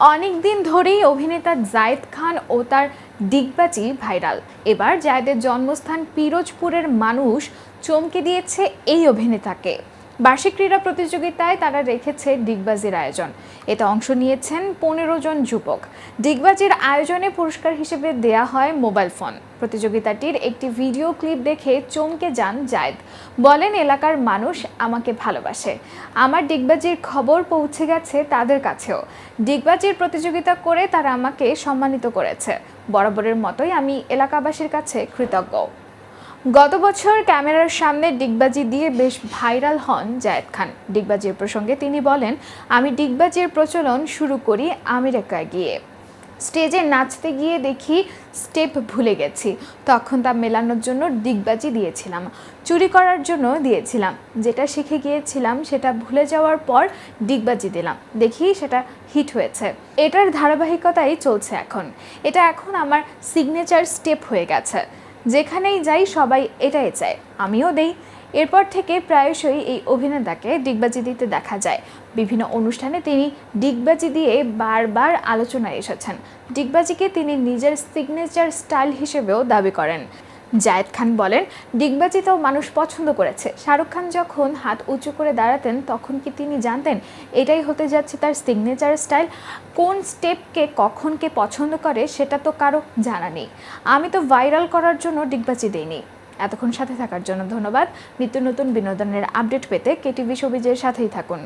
অনেক দিন ধরেই অভিনেতা জায়েদ খান ও তার ডিগবাজি ভাইরাল। এবার জায়েদের জন্মস্থান পিরোজপুরের মানুষ চমকে দিয়েছে এই অভিনেতাকে। বার্ষিক ক্রীড়া প্রতিযোগিতায় তারা রেখেছে ডিগবাজির আয়োজন। এতে অংশ নিয়েছেন পনেরো জন যুবক। ডিগবাজির আয়োজনে পুরস্কার হিসেবে দেয়া হয় মোবাইল ফোন। প্রতিযোগিতাটির একটি ভিডিও ক্লিপ দেখে চমকে যান জায়েদ। বলেন, এলাকার মানুষ আমাকে ভালোবাসে। আমার ডিগবাজির খবর পৌঁছে গেছে তাদের কাছেও। ডিগবাজির প্রতিযোগিতা করে তারা আমাকে সম্মানিত করেছে। বরাবরের মতোই আমি এলাকাবাসীর কাছে কৃতজ্ঞ গত বছর ক্যামেরার সামনে ডিগবাজি দিয়ে বেশ ভাইরাল হন জায়েদ খান। ডিগবাজির প্রসঙ্গে তিনি বলেন, আমি ডিগবাজির প্রচলন শুরু করি আমেরিকায় গিয়ে। স্টেজে নাচতে গিয়ে দেখি স্টেপ ভুলে গেছি। তখন তা মেলানোর জন্য ডিগবাজি দিয়েছিলাম, চুরি করার জন্য দিয়েছিলাম। যেটা শিখে গিয়েছিলাম, সেটা ভুলে যাওয়ার পর ডিগবাজি দিলাম। দেখি সেটা হিট হয়েছে। এটার ধারাবাহিকতাই চলছে এখন। এটা এখন আমার সিগনেচার স্টেপ হয়ে গেছে। যেখানেই যাই সবাই এটাই চায়, আমিও দেই। এরপর থেকে প্রায়শই এই অভিনেতাকে ডিগবাজি দিতে দেখা যায়। বিভিন্ন অনুষ্ঠানে তিনি ডিগবাজি দিয়ে বারবার আলোচনায় এসেছেন। ডিগবাজিকে তিনি নিজের সিগনেচার স্টাইল হিসেবেও দাবি করেন। জায়েদ খান বলেন ডিগবাজিতেও মানুষ পছন্দ করেছে। শাহরুখ খান যখন হাত উঁচু করে দাঁড়াতেন, তখন কি তিনি জানতেন এটাই হতে যাচ্ছে তার সিগনেচার স্টাইল কোন স্টেপকে কখন কে পছন্দ করে, সেটা তো কারও জানা নেই। আমি তো ভাইরাল করার জন্য ডিগবাজি দিইনি। এতক্ষণ সাথে থাকার জন্য ধন্যবাদ। নিত্য নতুন বিনোদনের আপডেট পেতে কেটিভি সবিজের সাথেই থাকুন।